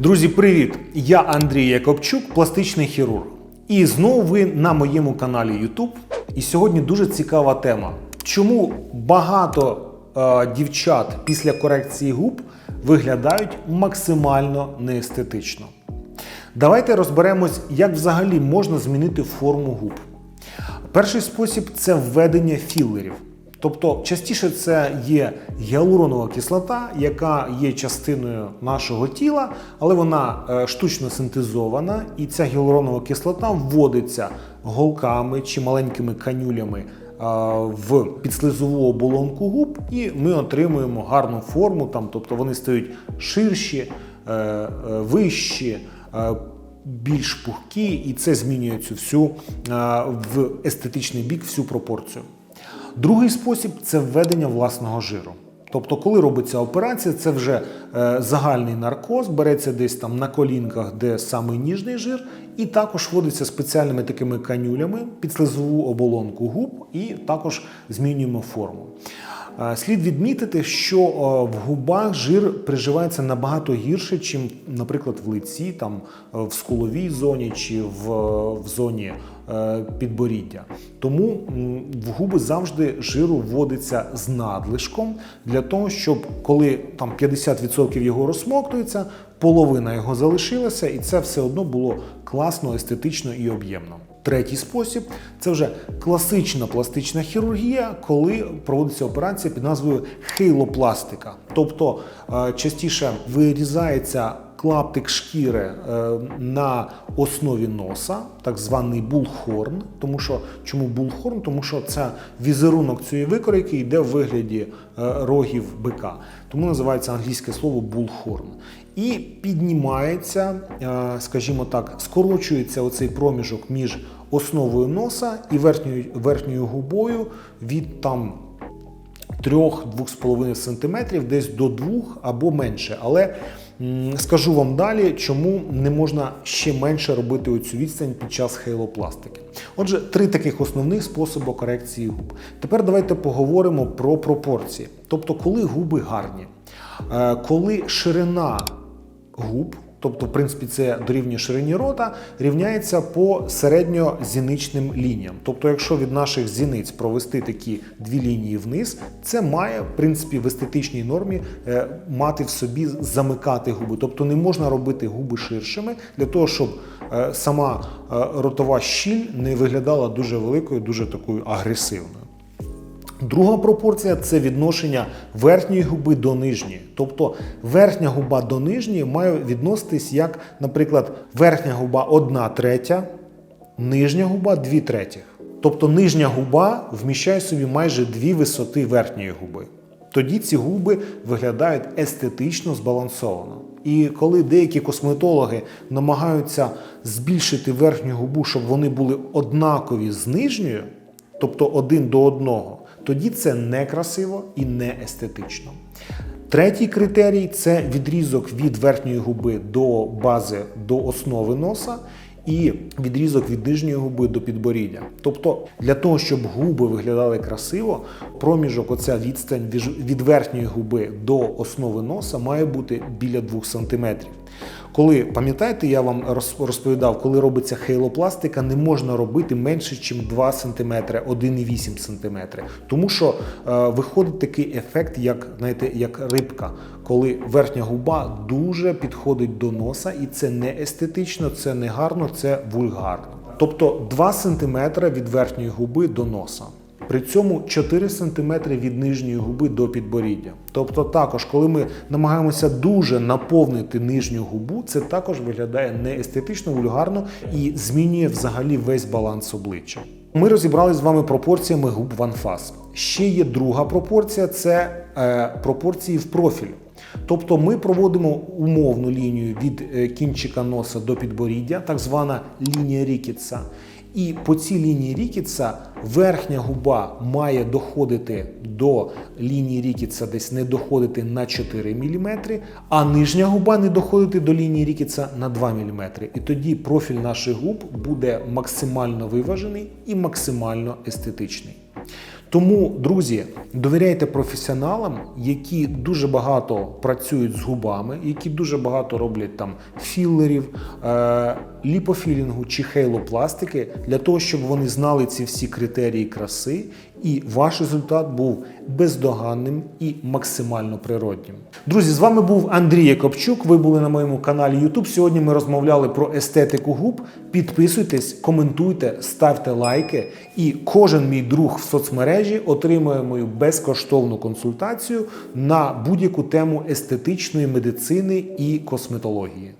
Друзі, привіт! Я Андрій Якобчук, пластичний хірург. І знову ви на моєму каналі YouTube. І сьогодні дуже цікава тема. Чому багато е, дівчат після корекції губ виглядають максимально неестетично? Давайте розберемось, як взагалі можна змінити форму губ. Перший спосіб це введення філерів. Тобто частіше це є гіалуронова кислота, яка є частиною нашого тіла, але вона е, штучно синтезована, і ця гіалуронова кислота вводиться голками чи маленькими канюлями е, в підслизову оболонку губ, і ми отримуємо гарну форму. Там, тобто вони стають ширші, е, вищі. Більш пухкі, і це змінює цю всю в естетичний бік всю пропорцію. Другий спосіб це введення власного жиру. Тобто, коли робиться операція, це вже е, загальний наркоз, береться десь там на колінках, де саме ніжний жир, і також вводиться спеціальними такими канюлями під слизову оболонку губ, і також змінюємо форму. Е, Слід відмітити, що е, в губах жир приживається набагато гірше, чим, наприклад, в лиці, там е, в скуловій зоні чи в, в зоні підборіддя. Тому в губи завжди жиру вводиться з надлишком для того, щоб коли там 50% його розсмоктується, половина його залишилася, і це все одно було класно, естетично і об'ємно. Третій спосіб це вже класична пластична хірургія, коли проводиться операція під назвою хейлопластика. Тобто е, частіше вирізається клаптик шкіри е, на основі носа, так званий булхорн. Тому що чому булхорн? Тому що це візерунок цієї викройки йде в вигляді е, рогів бика. Тому називається англійське слово булхорн. І піднімається, е, скажімо так, скорочується оцей проміжок між основою носа і верхньою, верхньою губою від там 3-2,5 см, десь до 2 або менше. Але скажу вам далі, чому не можна ще менше робити оцю відстань під час хейлопластики. Отже, три таких основних способи корекції губ. Тепер давайте поговоримо про пропорції. Тобто, коли губи гарні, Е, коли ширина губ, тобто, в принципі, це дорівнює ширині рота, рівняється по середньозіничним лініям. Тобто, якщо від наших зіниць провести такі дві лінії вниз, це має, в принципі, в естетичній нормі е, мати в собі замикати губи. Тобто не можна робити губи ширшими для того, щоб е, сама е, ротова щіль не виглядала дуже великою, дуже такою агресивною. Друга пропорція це відношення верхньої губи до нижньої. Тобто верхня губа до нижньої має відноситись як, наприклад, верхня губа 1 третя, нижня губа 2 третіх. Тобто нижня губа вміщає собі майже дві висоти верхньої губи. Тоді ці губи виглядають естетично збалансовано. І коли деякі косметологи намагаються збільшити верхню губу, щоб вони були однакові з нижньою, тобто один до одного, тоді це некрасиво і не естетично. Третій критерій це відрізок від верхньої губи до бази до основи носа. І відрізок від нижньої губи до підборіддя. Тобто, для того, щоб губи виглядали красиво, проміжок, оця відстань від- верхньої губи до основи носа має бути біля 2 см. Коли пам'ятаєте, я вам роз- розповідав, коли робиться хейлопластика, не можна робити менше, ніж 2 см, 1,8 см. Тому що е, виходить такий ефект, як знаєте, як рибка, коли верхня губа дуже підходить до носа, і це не естетично, це не гарно, це вульгарно. Тобто 2 см від верхньої губи до носа. При цьому 4 см від нижньої губи до підборіддя. Тобто, також, коли ми намагаємося дуже наповнити нижню губу, це також виглядає не естетично, вульгарно і змінює взагалі весь баланс обличчя. Ми розібрали з вами пропорціями губ в анфас. Ще є друга пропорція це е, пропорції в профіль. Тобто ми проводимо умовну лінію від е, кінчика носа до підборіддя, так звана лінія Рікітса. І по цій лінії Рікітса верхня губа має доходити до лінії Рікітса, десь не доходити на 4 мм, а нижня губа не доходити до лінії Рікітса на 2 мм. І тоді профіль наших губ буде максимально виважений і максимально естетичний. Тому, друзі, довіряйте професіоналам, які дуже багато працюють з губами, які дуже багато роблять там філерів, е- ліпофілінгу чи хейлопластики, для того, щоб вони знали ці всі критерії краси, і ваш результат був бездоганним і максимально природнім. Друзі, з вами був Андрій Якобчук. Ви були на моєму каналі YouTube. Сьогодні ми розмовляли про естетику губ. Підписуйтесь, коментуйте, ставте лайки. І кожен мій друг в соцмережі отримує мою безкоштовну консультацію на будь-яку тему естетичної медицини і косметології.